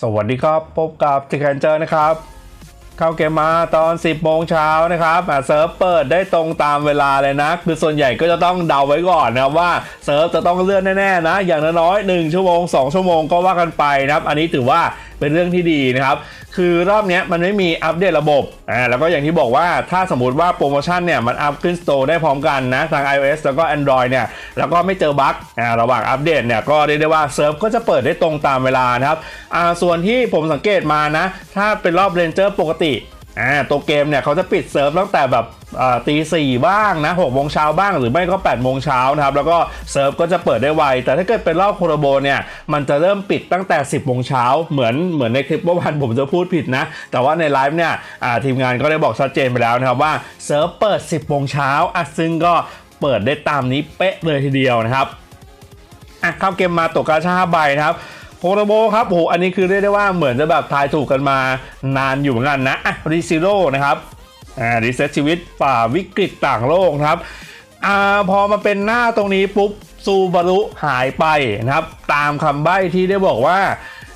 สวัสดีครับ พบกับทิแคนเจอร์นะครับ เข้าเกมมาตอน 10โมงเช้านะครับเซิร์ฟเปิดได้ตรงตามเวลาเลยนะ คือส่วนใหญ่ก็จะต้องเดาไว้ก่อนนะครับว่าเซิร์ฟจะต้องเลื่อนแน่ๆนะ อย่างน้อยๆ1ชั่วโมง 2 ชั่วโมงก็ว่ากันไปนะครับ อันนี้ถือว่าเป็นเรื่องที่ดีนะครับ คือรอบนี้มันไม่มีอัปเดตระบบ อ่า แล้วก็อย่างที่บอกว่าถ้าสมมติว่าโปรโมชั่นเนี่ยมันอัพขึ้นสโตร์ได้พร้อมกันนะ ทาง iOS แล้วก็ Android เนี่ย แล้วก็ไม่เจอบั๊ก อ่า ระหว่างอัปเดตเนี่ยก็เรียกได้ว่าเซิร์ฟก็จะเปิดได้ตรงตามเวลานะครับ อ่า ส่วนที่ผมสังเกตมานะ ถ้าเป็นรอบเรนเจอร์ปกติ อ่าตัวเกมเนี่ยเขาจะปิดเซิร์ฟตั้งแต่แบบตีสี่บ้างนะหกโมงเช้าบ้างหรือไม่ก็8ปดโมงเช้านะครับแล้วก็เซิร์ฟก็จะเปิดได้ไว แต่ถ้าเกิดเป็นรอบโคโรโบเนี่ยมันจะเริ่มปิดตั้งแต่ 10บโมงเช้าเหมือนเหมือนในคลิปเมื่อวานผมจะพูดผิดนะ แต่ว่าในไลฟ์เนี่ยทีมงานก็ได้บอกชัดเจนไปแล้วนะครับว่าเซิร์ฟเปิด 10โมงเช้าอะซึ่งก็เปิดได้ตามนี้เป๊ะเลยทีเดียวนะครับอะเข้าเกมมาตกกาชา5ใบนะครับ โคโรโบครับโหอันนี้คือเรียกได้ว่าเหมือนจะแบบทายถูกกันมานานอยู่เหมือนกันนะอะรีซิโร่นะครับอ่ารีเซ็ตชีวิตฝ่าวิกฤตต่างโลกครับอ่าพอมาเป็นหน้าตรงนี้ปุ๊บซูบารุหายไปนะครับ ตามคำใบ้ที่ได้บอกว่า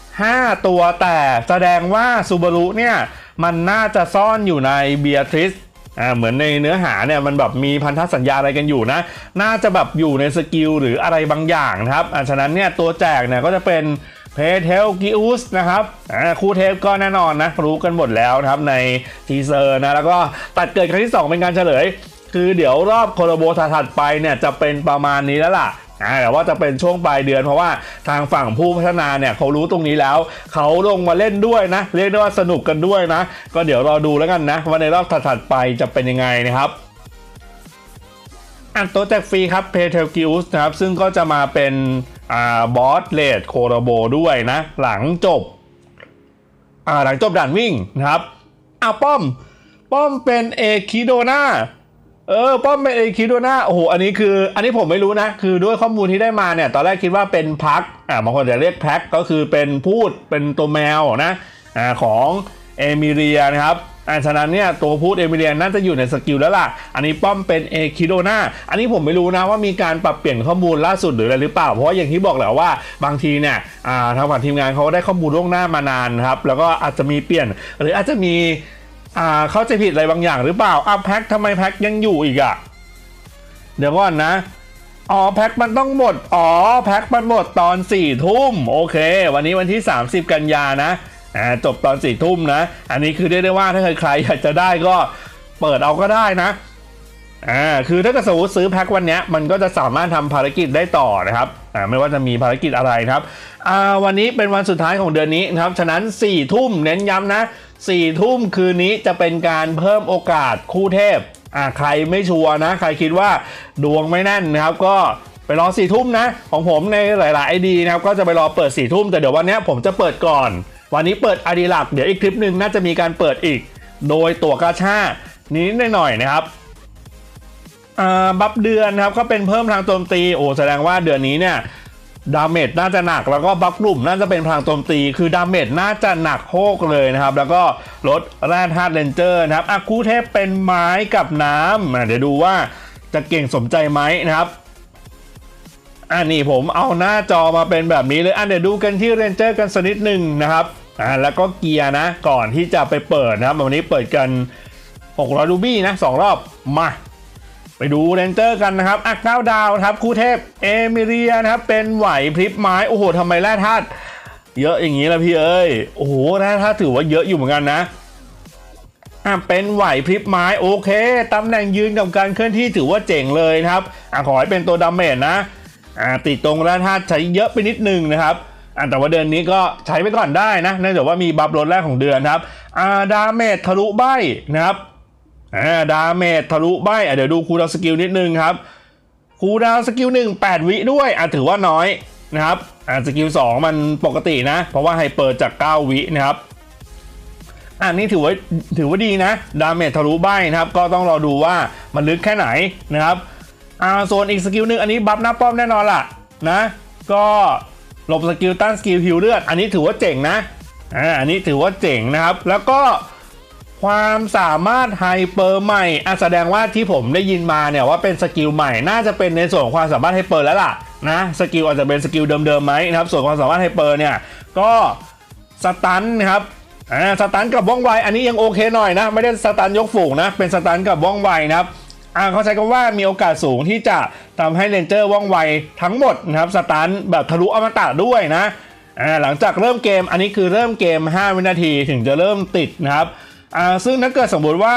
5 ตัวแต่แสดงว่าซูบารุเนี่ยมันน่าจะซ่อนอยู่ในเบียทริสอ่าเหมือนในเนื้อหาเนี่ยมันแบบมีพันธสัญญาอะไรกันอยู่นะ น่าจะแบบอยู่ในสกิลหรืออะไรบางอย่างนะครับอ่าฉะนั้นเนี่ยตัวแจกเนี่ยก็จะเป็น เพเทลกิอุสนะครับคู่เทพก็แน่นอนนะ รู้กันหมดแล้วนะครับในทีเซอร์นะ แล้วก็ตัดเกิดครั้งที่ 2 เป็นการเฉลย คือเดี๋ยวรอบโคโรโบถัดไปเนี่ยจะเป็นประมาณนี้แล้วล่ะแต่ว่าจะเป็นช่วงปลายเดือนเพราะว่าทางฝั่งผู้พัฒนาเนี่ยเขารู้ตรงนี้แล้ว เขาลงมาเล่นด้วยนะ เรียกได้ว่าสนุกกันด้วยนะ ก็เดี๋ยวรอดูแล้วกันนะว่าในรอบถัดไปจะเป็นยังไงนะครับอันโต๊ะแจกฟรีครับ p a y t e l g i l s นะครับซึ่งก็จะมาเป็น บอสเลดโคโรโบด้วยนะ หลังจบหลังจบด่านวิ่งนะครับอาป้อม ป้อมเป็นเอคิโดนาเออ ป้อมเป็นเอคิโดนาโอ้โห อันนี้คือ อันนี้ผมไม่รู้นะ คือด้วยข้อมูลที่ได้มาเนี่ย ตอนแรกคิดว่าเป็นพักอ่าบางคนจะเรียกแพ็กก็คือเป็นพูดเป็นตัวแมวนะอ่าของเอมิเรียนะครับ อ่าฉะนั้นเนี่ยตัวพูดเอมิเรียนน่าจะอยู่ในสกิลแล้วล่ะ อันนี้ป้อมเป็นเอคิโดนาอันนี้ผมไม่รู้นะว่ามีการปรับเปลี่ยนข้อมูลล่าสุดหรืออะไรหรือเปล่า เพราะอย่างที่บอกแหละว่าบางทีเนี่ยอ่าทางฝั่งทีมงานเขาได้ข้อมูลล่วงหน้ามานานครับ แล้วก็อาจจะมีเปลี่ยน หรืออาจจะมีอ่าเข้าใจผิดอะไรบางอย่างหรือเปล่าอ้าวแพ็คทำไมแพ็คยังอยู่อีกอะเดี๋ยวก่อนนะอ๋อแพ็คมันต้องหมด อ๋อแพ็คมันหมดตอน4ี่ทุ่มโอเค วันนี้วันที่ 30 กันยานะ อ่าจบตอน4ี่ทุ่มนะ อันนี้คือเรียกได้ว่าถ้าใครอยากจะได้ก็เปิดเอาก็ได้นะอ่าคือถ้าเกิดสมมติซื้อแพ็ควันนี้มันก็จะสามารถทำภารกิจได้ต่อนะครับอ่าไม่ว่าจะมีภารกิจอะไรครับอ่าวันนี้เป็นวันสุดท้ายของเดือนนี้นะครับ ฉะนั้น4ี่ทุ่มเน้นย้ำนะ4ี่ทุ่มคืนนี้จะเป็นการเพิ่มโอกาสคู่เทพอ่าใครไม่ชัวร์นะ ใครคิดว่าดวงไม่แน่นนะครับ ก็ไปรอสี่ทุ่มนะ ของผมในหลายๆไอดีนะครับ ก็จะไปรอเปิดสี่ทุ่มแต่เดี๋ยววันนี้ผมจะเปิดก่อน วันนี้เปิดไอดีหลักเดี๋ยวอีกคลิปหนึ่งน่าจะมีการเปิดอีก โดยตัวกาชานิดหน่อยนะครับอ่าบัฟเดือนครับก็เป็นเพิ่มทางโจมตีโอ้แสดงว่าเดือนนี้เนี่ยดาเมจน่าจะหนักแล้วก็บัฟกลุ่มน่าจะเป็นพลังโจมตี คือดาเมจน่าจะหนักโคกเลยนะครับ แล้วก็ลดแร่ธาตุเลนเจอร์นะครับอาคูเทพเป็นไม้กับน้ำเดี๋ยวดูว่าจะเก่งสมใจไหมนะครับ อันนี้ผมเอาหน้าจอมาเป็นแบบนี้เลยอันเดี๋ยวดูกันที่เรนเจอร์กันสักนิดหนึ่งนะครับอ่าแล้วก็เกียร์นะก่อนที่จะไปเปิดนะครับวันนี้เปิดกัน600รูบี้นะสองรอบมาไปดูเรนเจอร์กันนะครับอักเก้าดาวครับคู่เทพเอมิเรียนะครับเป็นไหวพริบไม้โอ้โหทำไมแร่ธาตุเยอะอย่างนี้ล่ะพี่เอ้ยโอ้โหแร่ธาตุถือว่าเยอะอยู่เหมือนกันนะอะเป็นไหวพริบไม้โอเคตำแหน่งยืนกับการเคลื่อนที่ถือว่าเจ๋งเลยนะครับอะขอให้เป็นตัวดาเมจนะ อะติดตรงแร่ธาตุใช้เยอะไปนิดนึงนะครับอะแต่ว่าเดือนนี้ก็ใช้ไปก่อนได้นะเนื่องจากว่ามีบัฟลดแรกของเดือนครับอ่าดาเมจทะลุใบนะครับอ่าดาเมจทะลุใบอะเดี๋ยวดูคูดาวสกิลนิดนึงครับคูดาวสกิลหนึ่งแปดวิด้วยอะถือว่าน้อยนะครับอ่าสกิลสองมันปกตินะ เพราะว่าไฮเปอร์จาก 9 วินะครับอันนี้ถือว่าถือว่าดีนะ ดาเมจทะลุใบนะครับ ก็ต้องรอดูว่ามันลึกแค่ไหนนะครับ อ่าส่วนอีกสกิลหนึ่งอันนี้บัฟหน้าป้อมแน่นอนล่ะนะ ก็หลบสกิลต้านสกิลฮิวเลือด อันนี้ถือว่าเจ๋งนะอ่าอันนี้ถือว่าเจ๋งนะครับ แล้วก็ความสามารถไฮเปอร์ใหม่อะแสดงว่าที่ผมได้ยินมาเนี่ยว่าเป็นสกิลใหม่น่าจะเป็นในส่วนของความสามารถไฮเปอร์แล้วล่ะนะสกิลอาจจะเป็นสกิลเดิมๆไหมนะครับส่วนความสามารถไฮเปอร์เนี่ยก็สตันนะครับอ่าสตันกับว่องไวอันนี้ยังโอเคหน่อยนะ ไม่ได้สตันยกฝูงนะ เป็นสตันกับว่องไวนะครับ อ่าเขาใช้คำว่ามีโอกาสสูงที่จะทำให้เรนเจอร์ว่องไวทั้งหมดนะครับสตันแบบทะลุอมตะด้วยนะอ่าหลังจากเริ่มเกมอันนี้คือเริ่มเกม 5 วินาทีถึงจะเริ่มติดนะครับอ่าซึ่งถ้าเกิดสมมติว่า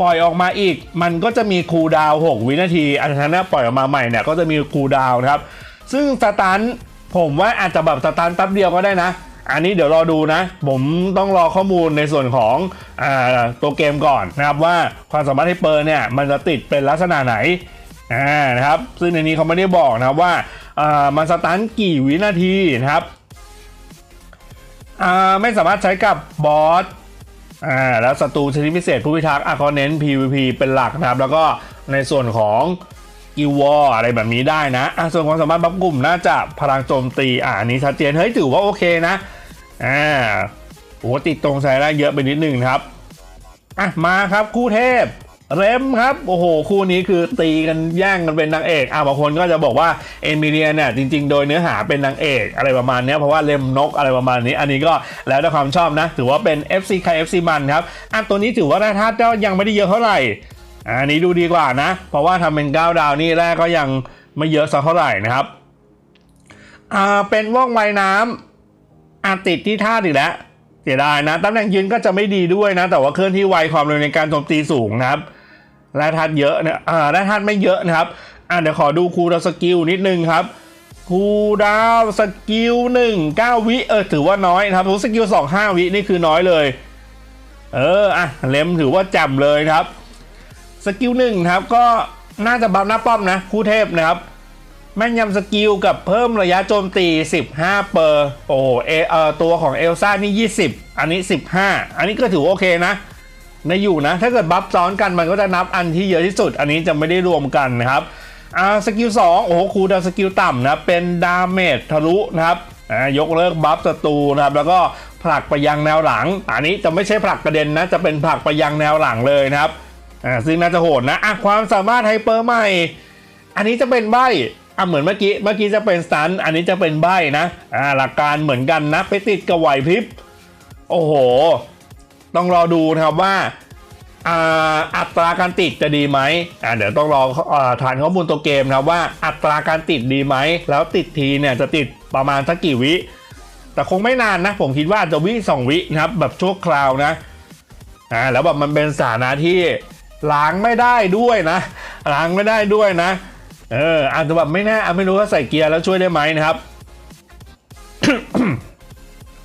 ปล่อยออกมาอีก มันก็จะมีคูลดาวน์6วินาที อันนั้นปล่อยออกมาใหม่เนี่ยก็จะมีคูลดาวน์นะครับ ซึ่งสตันผมว่าอาจจะแบบสตันแป๊บเดียวก็ได้นะ อันนี้เดี๋ยวรอดูนะ ผมต้องรอข้อมูลในส่วนของอตัวเกมก่อนนะครับว่าความสามารถให้เปิร์เนี่ยมันจะติดเป็นลักษณะไหนนะครับซึ่งในนี้เขาไม่ได้บอกนะครับว่ามันสตันกี่วินาทีนะครับไม่สามารถใช้กับบอสอ่าแล้วศัตรูชนิดพิเศษผู้พิทักษ์อะเขาเน้น PVP เป็นหลักนะครับ แล้วก็ในส่วนของกิวออะไรแบบนี้ได้นะอะส่วนความสามารถบัฟกลุ่มน่าจะพลังโจมตีอ่าอันนี้ชัดเจนเฮ้ยถือว่าโอเคนะ อ่าโอ้ติดตรงใช้ได้เยอะไปนิดนึงครับอะมาครับคู่เทพเรมครับ โอ้โห คู่นี้คือตีกันแย่งกันเป็นนางเอกอะบางคนก็จะบอกว่าเอมิเลียเนี่ยจริง ๆ โดยเนื้อหาเป็นนางเอกอะไรประมาณนี้เพราะว่าเรมนกอะไรประมาณนี้ อันนี้ก็แล้วแต่ความชอบนะ ถือว่าเป็น FC ใคร FC มันครับอะตัวนี้ถือว่าได้ท่าเจ้ายังไม่ได้เยอะเท่าไหร่อันนี้ดูดีกว่านะ เพราะว่าทำเป็น9ดาวนี่แรกก็ยังไม่เยอะสักเท่าไหร่นะครับอ่าเป็นว่องไวน้ำ อาติดที่ท่าอีกแล้วเสียดายนะตำแหน่งยืนก็จะไม่ดีด้วยนะ แต่ว่าเคลื่อนที่ไวความเร็วในการโจมตีสูงนะครับและทัดเยอะนะอ่าและทัดไม่เยอะนะครับอ่าเดี๋ยวขอดูคูดาวสกิลนิดนึงครับคูดาวสกิลหนึ่งเก้าวิเออถือว่าน้อยนะครับสกิลสองห้าวินี่คือน้อยเลย เอออะเล็มถือว่าจำเลยนะครับสกิลหนึ่งครับก็น่าจะบัฟหน้าป้อมนะคู่เทพนะครับ แม่นยำสกิลกับเพิ่มระยะโจมตี 15 เปอร์ โอ้เอเออตัวของเอลซ่านี่ 20 อันนี้ 15 อันนี้ก็ถือโอเคนะ ในอยู่นะ ถ้าเกิดบัฟซ้อนกันมันก็จะนับอันที่เยอะที่สุด อันนี้จะไม่ได้รวมกันนะครับ อ่า สกิล 2 โอ้โหคูดาวสกิลต่ำนะ เป็นดาเมจทะลุนะครับ อ่า ยกเลิกบัฟศัตรูนะครับ แล้วก็ผลักไปยังแนวหลัง อันนี้จะไม่ใช่ผลักกระเด็นนะ จะเป็นผลักไปยังแนวหลังเลยนะครับ อ่า ซึ่งน่าจะโหดนะ อะ ความสามารถไฮเปอร์ใหม่ อันนี้จะเป็นใบ อะเหมือนเมื่อกี้เมื่อกี้จะเป็นสตันอันนี้จะเป็นใบนะอ่าหลักการเหมือนกันนะไปติดกับไหวพริบโอ้โห ต้องรอดูนะครับว่าอ่าอัตราการติดจะดีไหมอ่าเดี๋ยวต้องรออ่าฐานข้อมูลตัวเกมนะครับว่าอัตราการติดดีไหม แล้วติดทีเนี่ยจะติดประมาณสักกี่วิ แต่คงไม่นานนะ ผมคิดว่าจจะวิสองวินะครับ แบบชั่วคราวนะอ่าแล้วแบบมันเป็นสถานะที่ล้างไม่ได้ด้วยนะ ล้างไม่ได้ด้วยนะ เอออาจจะแบบไม่แน่อะไม่รู้ว่าใส่เกียร์แล้วช่วยได้ไหมนะครับ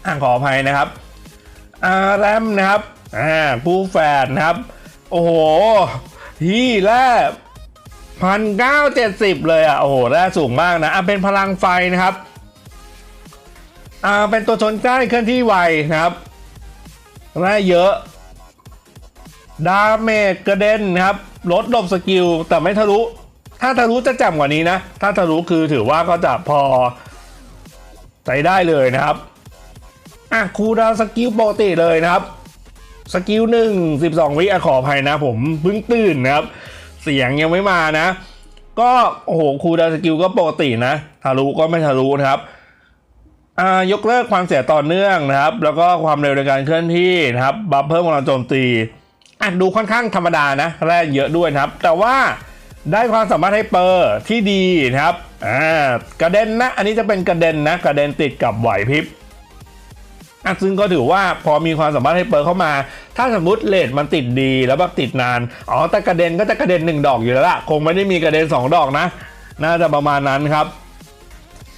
อ่าขออภัยนะครับอาแรมนะครับอ่าผู้แฝดนะครับ โอ้โหที่แรกพันเก้าเจ็ดสิบเลยอะโอ้โหแรกสูงมากนะอะเป็นพลังไฟนะครับอ่าเป็นตัวชนใกล้เคลื่อนที่ไวนะครับแร่เยอะดาเมจกระเด็นนะครับลดดบสกิลแต่ไม่ทะลุ ถ้าทะลุจะจำกว่านี้นะ ถ้าทะลุคือถือว่าก็จะพอใช้ได้เลยนะครับ อะคูดาวสกิลปกติเลยนะครับ สกิลหนึ่งสิบสองวิอะขออภัยนะผมเพิ่งตื่นนะครับ เสียงยังไม่มานะ ก็โอ้โหคูดาวสกิลก็ปกตินะทะลุก็ไม่ทะลุนะครับยกเลิกความเสียต่อเนื่องนะครับ แล้วก็ความเร็วในการเคลื่อนที่นะครับ บัฟเพิ่มกำลังโจมตีอะดูค่อนข้างธรรมดานะแรกเยอะด้วยนะครับ แต่ว่า ได้ความสามารถให้เปอร์ที่ดีนะครับอ่ากระเด็นนะ อันนี้จะเป็นกระเด็นนะ กระเด็นติดกับไหวพริบอะซึ่งก็ถือว่าพอมีความสามารถให้เปอร์เข้ามา ถ้าสมมติเลดมันติดดีแล้วแบบติดนาน อ๋อ แต่กระเด็นก็จะกระเด็นหนึ่งดอกอยู่แล้วล่ะ คงไม่ได้มีกระเด็นสองดอกนะ น่าจะประมาณนั้นครับ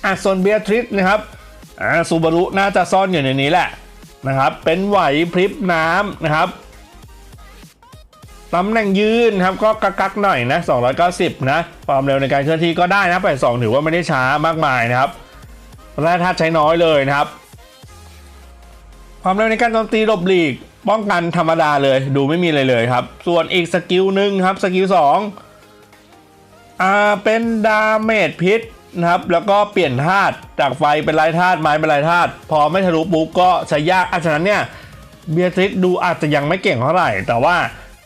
อะส่วนเบียทริสนะครับอ่าซูบารุน่าจะซ่อนอยู่ในนี้แหละนะครับ เป็นไหวพริบน้ำนะครับ ตำแหน่งยืนครับก็กักกักๆหน่อยนะ 290 นะ ความเร็วในการเคลื่อนที่ก็ได้นะ 82 ถือว่าไม่ได้ช้ามากมายนะครับแร่ธาตุใช้น้อยเลยนะครับ ความเร็วในการโจมตีหลบหลีก ป้องกันธรรมดาเลย ดูไม่มีอะไรเลยครับ ส่วนอีกสกิลหนึ่งครับ สกิล2อ่า เป็นดาเมจพิษนะครับ แล้วก็เปลี่ยนธาตุจากไฟเป็นลายธาตุไม้เป็นลายธาตุ พอไม่ทะลุปุ๊บก็ใช้ยากอะฉะนั้นเนี่ย เบียทริสดูอาจจะยังไม่เก่งเท่าไหร่ แต่ว่า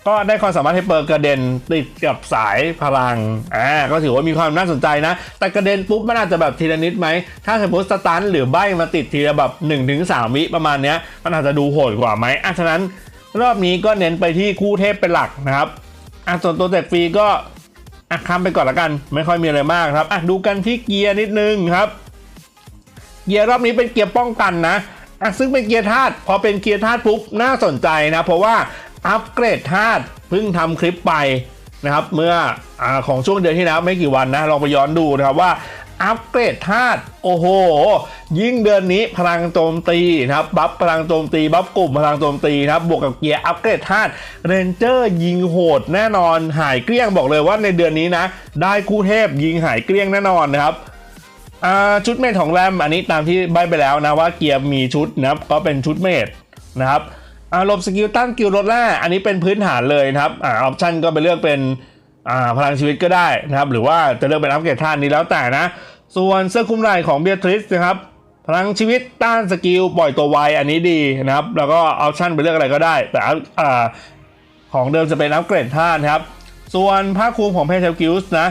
ก็ได้ความสามารถให้เปิดกระเด็นติดกับสายพลัง อ่า ก็ถือว่ามีความน่าสนใจนะ แต่กระเด็นปุ๊บมันอาจจะแบบทีละนิดไหม ถ้าสมมติสตันหรือใบมาติดทีละแบบ1-3ถึงวิประมาณเนี้ย มันอาจจะดูโหดกว่าไหมอะฉะนั้นรอบนี้ก็เน้นไปที่คู่เทพเป็นหลักนะครับอะส่วนตัวแจกฟรีก็อะข้ามไปก่อนละกัน ไม่ค่อยมีอะไรมากครับอะดูกันที่เกียร์นิดนึงครับ เกียร์รอบนี้เป็นเกียร์ป้องกันนะอะซึ่งเป็นเกียร์ธาตุพอเป็นเกียร์ธาตุปุ๊บน่าสนใจนะ เพราะว่า อัปเกรดธาตุเพิ่งทำคลิปไปนะครับเมื่ออของช่วงเดือนที่แล้วไม่กี่วันนะลองไปย้อนดูนะครับว่าอัปเกรดธาตุโอ้โห ยิ่งเดือนนี้พลังโจมตีนะครับ บัฟพลังโจมตี บัฟกลุ่มพลังโจมตีนะครับ บวกกับเกียร์อัปเกรดธาตุเรนเจอร์ยิงโหดแน่นอนหายเกลี้ยงบอกเลยว่าในเดือนนี้นะ ได้คู่เทพยิงหายเกลี้ยงแน่นอนนะครับชุดเมทของแรมอันนี้ตามที่ใบไปแล้วนะว่าเกียร์มีชุดนะครับก็เป็นชุดเมทนะครับ อ่าลบสกิลตั้งกิลรถแร่อันนี้เป็นพื้นฐานเลยนะครับอ่าออปชันก็ไปเลือกเป็นอ่าพลังชีวิตก็ได้นะครับหรือว่าจะเลือกเป็นอัปเกรดท่านนี้แล้วแต่นะ ส่วนเสื้อคลุมไหล่ของเบียทริสนะครับพลังชีวิตต้านสกิลปล่อยตัวไวอันนี้ดีนะครับ แล้วก็ออปชันไปเลือกอะไรก็ได้ แต่อ่าของเดิมจะเป็นอัปเกรดท่านนะครับ ส่วนผ้าคลุมของเพเทลกิลส์นะ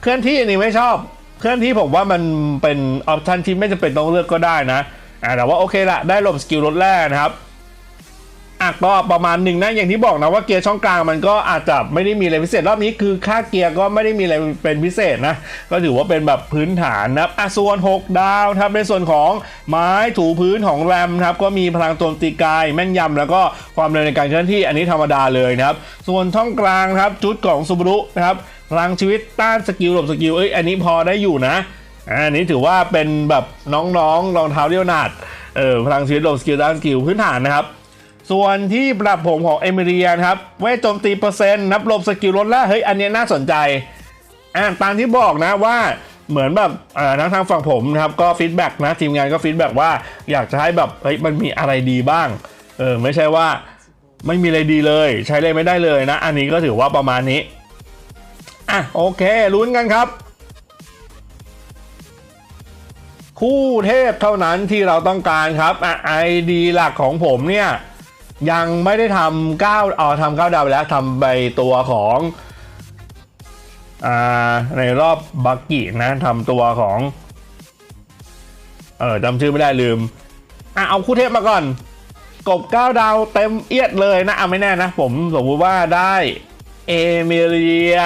เคลื่อนที่อันนี้ไม่ชอบ เคลื่อนที่ผมว่ามันเป็นออปชันที่ไม่จำเป็นต้องเลือกก็ได้นะอ่าแต่ว่าโอเคละได้หลบสกิลรถแรกนะครับ อะก็ประมาณหนึ่งนะอย่างที่บอกนะว่าเกียร์ช่องกลางมันก็อาจจะไม่ได้มีอะไรพิเศษรอบนี้คือค่าเกียร์ก็ไม่ได้มีอะไรเป็นพิเศษนะ ก็ถือว่าเป็นแบบพื้นฐานนะอะส่วน 6 ดาวครับในส่วนของไม้ถูพื้นของแรมครับก็มีพลังโจมตีกายแม่นยำแล้วก็ความเร็วในการเคลื่อนที่อันนี้ธรรมดาเลยนะครับ ส่วนช่องกลางครับจุดของซูบรุนะครับพลังชีวิตต้านสกิลหลบสกิลเอ้ยอันนี้พอได้อยู่นะอันนี้ถือว่าเป็นแบบน้องๆรองเท้าเรียวนาดเออพลังชีวิตหลบสกิลต้านสกิลพื้นฐานนะครับ ส่วนที่ปรับผมของเอมิเรียนะครับเวทโจมตีเปอร์เซ็นต์นับลบสกิลลดล้วเฮ้ยอันนี้น่าสนใจอ่าตามที่บอกนะว่าเหมือนแบบอ่าทางทางฝั่งผมนะครับก็ฟีดแบ็กนะทีมงานก็ฟีดแบ็กว่าอยากจะให้แบบเฮ้ยมันมีอะไรดีบ้างเออไม่ใช่ว่าไม่มีอะไรดีเลย ใช้เลยไม่ได้เลยนะ อันนี้ก็ถือว่าประมาณนี้อะโอเคลุ้นกันครับ คู่เทพเท่านั้นที่เราต้องการครับอะไอดีหลักของผมเนี่ย ยังไม่ได้ทำเก้าอ๋อทำเก้าดาวไปแล้วทำใบตัวของอ่าในรอบบักกี้นะทำตัวของ เออจำชื่อไม่ได้ลืมอะเอาคู่เทพมาก่อน กบก้าดาวเต็มเอียดเลยนะอะไม่แน่นะ ผมสมมติว่าได้เอมิเลีย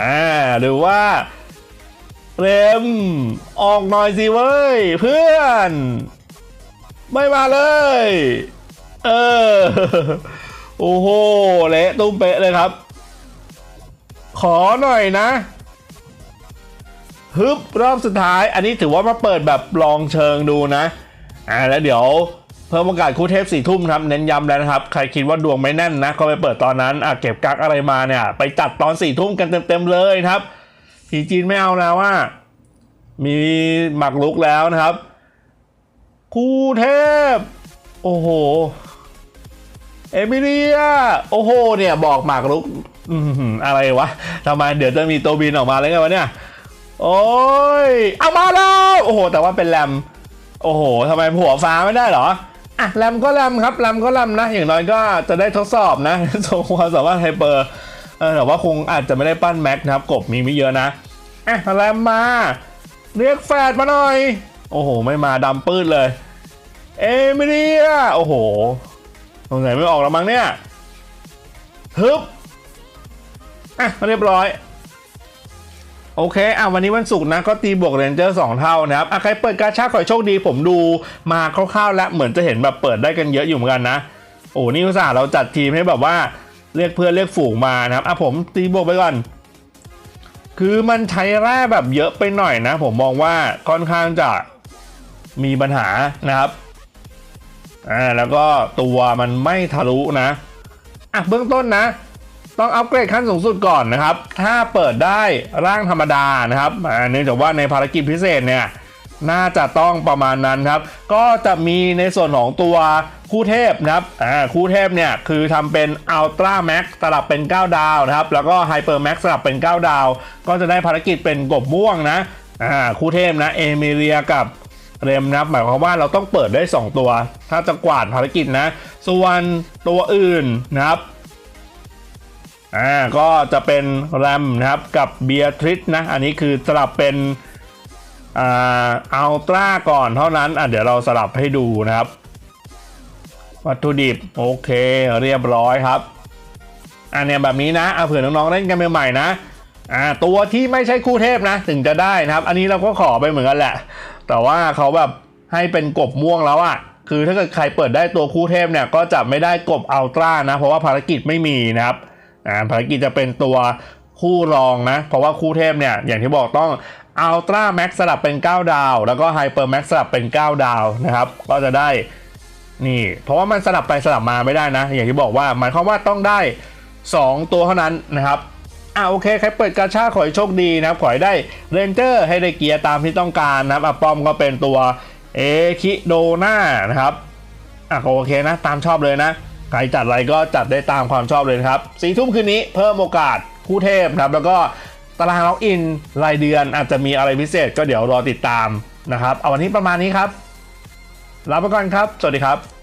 อ่าหรือว่าเรมออกหน่อยสิเว้ย เพื่อน ไม่มาเลย เออ โอ้โห เละตุ้มเป๊ะเลยครับ ขอหน่อยนะ ฮึบรอบสุดท้าย อันนี้ถือว่ามาเปิดแบบลองเชิงดูนะ อ่าแล้วเดี๋ยวเพิ่มโอกาสคู่เทพสี่ทุ่มครับเน้นย้ำแล้วนะครับ ใครคิดว่าดวงไม่แน่นนะ ก็ไปเปิดตอนนั้นอะเก็บกักอะไรมาเนี่ย ไปจัดตอนสี่ทุ่มกันเต็มๆเลยครับ ผีจีนไม่เอาแล้วว่า มีหมักลุกแล้วนะครับ คู่เทพ โอ้โห เอมิเลีย โอ้โห เนี่ยบอกหมากรุกอือหือะไรวะทำไมเดี๋ยวจะมีตัวบินออกมาแล้วไงวะเนี่ย โอ้ย เอามาแล้ว โอ้โห แต่ว่าเป็นแรม โอ้โหทำไมหัวฟ้าไม่ได้เหรอ อะแรมก็แรมครับแรมก็แรมนะ อย่างน้อยก็จะได้ทดสอบนะโชว์ความสามารถไฮเปอร์แต่ว่าคงอาจจะไม่ได้ปั้นแม็กนะครับ กบมีไม่เยอะนะ อะแรมมา เรียกแฟดมาหน่อย โอ้โห ไม่มาดำปื้ดเลย เอมิเลีย โอ้โห สงสัยไม่ออกแล้วมั้งเนี่ยฮึบอะเรียบร้อย โอเค อะ วันนี้วันศุกร์นะ ก็ตีบวกเรนเจอร์สองเท่านะครับ อะ ใครเปิดกาชาขอโชคดี ผมดูมาคร่าวๆ แล้ว เหมือนจะเห็นแบบเปิดได้กันเยอะอยู่เหมือนกันนะ โอ้นี่อุตส่าห์เราจัดทีมให้แบบว่าเรียกเพื่อนเรียกฝูงมานะครับ อะ ผมตีบวกไปก่อน คือมันใช้แร่แบบเยอะไปหน่อยนะ ผมมองว่าค่อนข้างจะมีปัญหานะครับ อ่าแล้วก็ตัวมันไม่ทะลุนะอะเบื้องต้นนะ ต้องอัปเกรดขั้นสูงสุดก่อนนะครับ ถ้าเปิดได้ร่างธรรมดานะครับเนื่องจากว่าในภารกิจพิเศษเนี่ยน่าจะต้องประมาณนั้นครับ ก็จะมีในส่วนของตัวคู่เทพนะครับอ่าคู่เทพเนี่ยคือทำเป็นอัลตร้าแม็กสลับเป็น 9 ดาวนะครับ แล้วก็ไฮเปอร์แม็กสลับเป็น 9 ดาว ก็จะได้ภารกิจเป็นกบม่วงนะอ่าคู่เทพนะเอมิเลียกับ เรมนะครับหมายความว่าเราต้องเปิดได้ 2 ตัว ถ้าจะกวาดภารกิจนะ ส่วนตัวอื่นนะครับอ่าก็จะเป็นแรมนะครับกับเบียทริสนะ อันนี้คือสลับเป็นอ่าอัลตร้าก่อนเท่านั้นอะเดี๋ยวเราสลับให้ดูนะครับ วัตถุดิบโอเค เรียบร้อยครับอันเนี้ยแบบนี้นะเอาเผื่อน้องๆเล่นกันใหม่ๆนะอ่าตัวที่ไม่ใช่คู่เทพนะ ถึงจะได้นะครับ อันนี้เราก็ขอไปเหมือนกันแหละ แต่ว่าเขาแบบให้เป็นกบม่วงแล้วอะ่ะคือถ้าเกิดใครเปิดได้ตัวคู่เทพเนี่ยก็จะไม่ได้กบอัลตร้านะ เพราะว่าภารกิจไม่มีนะครับอ่าภารกิจจะเป็นตัวคู่รองนะ เพราะว่าคู่เทพเนี่ยอย่างที่บอกต้องอัลตร้าแม็กสลับเป็น 9 ดาว แล้วก็ไฮเปอร์แม็กสลับเป็น 9 ดาวนะครับ ก็จะได้นี่ เพราะว่ามันสลับไปสลับมาไม่ได้นะ อย่างที่บอกว่าหมายความว่าต้องได้ 2 ตัวเท่านั้นนะครับ อ่าโอเคใครเปิดกาชาขอให้โชคดีนะครับ ขอให้ได้เรนเจอร์ให้ได้เกียร์ตามที่ต้องการนะครับอะปอมก็เป็นตัวเอคิโดนานะครับอะก็โอเคนะ ตามชอบเลยนะ ใครจัดอะไรก็จัดได้ตามความชอบเลยครับสี่ทุ่มคืนนี้เพิ่มโอกาสคู่เทพนะครับ แล้วก็ตารางล็อกอินรายเดือนอาจจะมีอะไรพิเศษก็เดี๋ยวรอติดตามนะครับ เอาวันนี้ประมาณนี้ครับลาไปก่อนครับ สวัสดีครับ